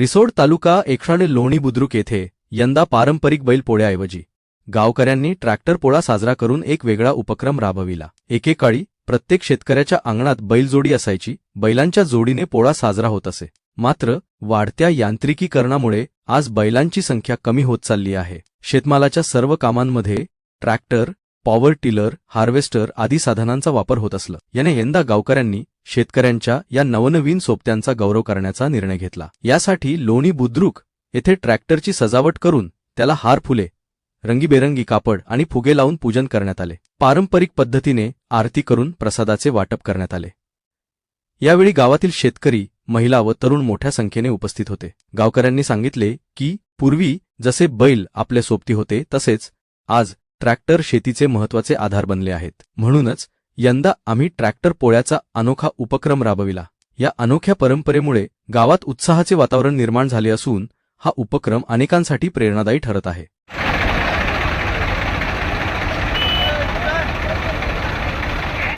रिसोड तालुका एकशाने लोणी बुद्रुक येथे यंदा पारंपरिक बैल पोळ्याऐवजी गावकऱ्यांनी ट्रॅक्टर पोळा साजरा करून एक वेगळा उपक्रम राबविला. एकेकाळी प्रत्येक शेतकऱ्याच्या अंगणात बैलजोडी असायची बैलांच्या जोडीने पोळा साजरा होत असे. मात्र वाढत्या यांत्रिकीकरणामुळे आज बैलांची संख्या कमी होत चालली आहे. शेतमालाच्या सर्व कामांमध्ये ट्रॅक्टर पॉवर टिलर हार्वेस्टर आदी साधनांचा वापर होत असलं. याने यंदा गावकऱ्यांनी शेतकऱ्यांच्या या नवनवीन सोबत्यांचा गौरव करण्याचा निर्णय घेतला. यासाठी लोणी बुद्रुक येथे ट्रॅक्टरची सजावट करून त्याला हार फुले रंगीबेरंगी कापड आणि फुगे लावून पूजन करण्यात आले. पारंपरिक पद्धतीने आरती करून प्रसादाचे वाटप करण्यात आले. यावेळी गावातील शेतकरी महिला व तरुण मोठ्या संख्येने उपस्थित होते. गावकऱ्यांनी सांगितले की पूर्वी जसे बैल आपले सोबती होते तसेच आज ट्रॅक्टर शेतीचे महत्त्वाचे आधार बनले आहेत. म्हणूनच यंदा आम्ही ट्रॅक्टर पोळ्याचा अनोखा उपक्रम राबविला. या अनोख्या परंपरेमुळे गावात उत्साहाचे वातावरण निर्माण झाले असून हा उपक्रम अनेकांसाठी प्रेरणादायी ठरत आहे.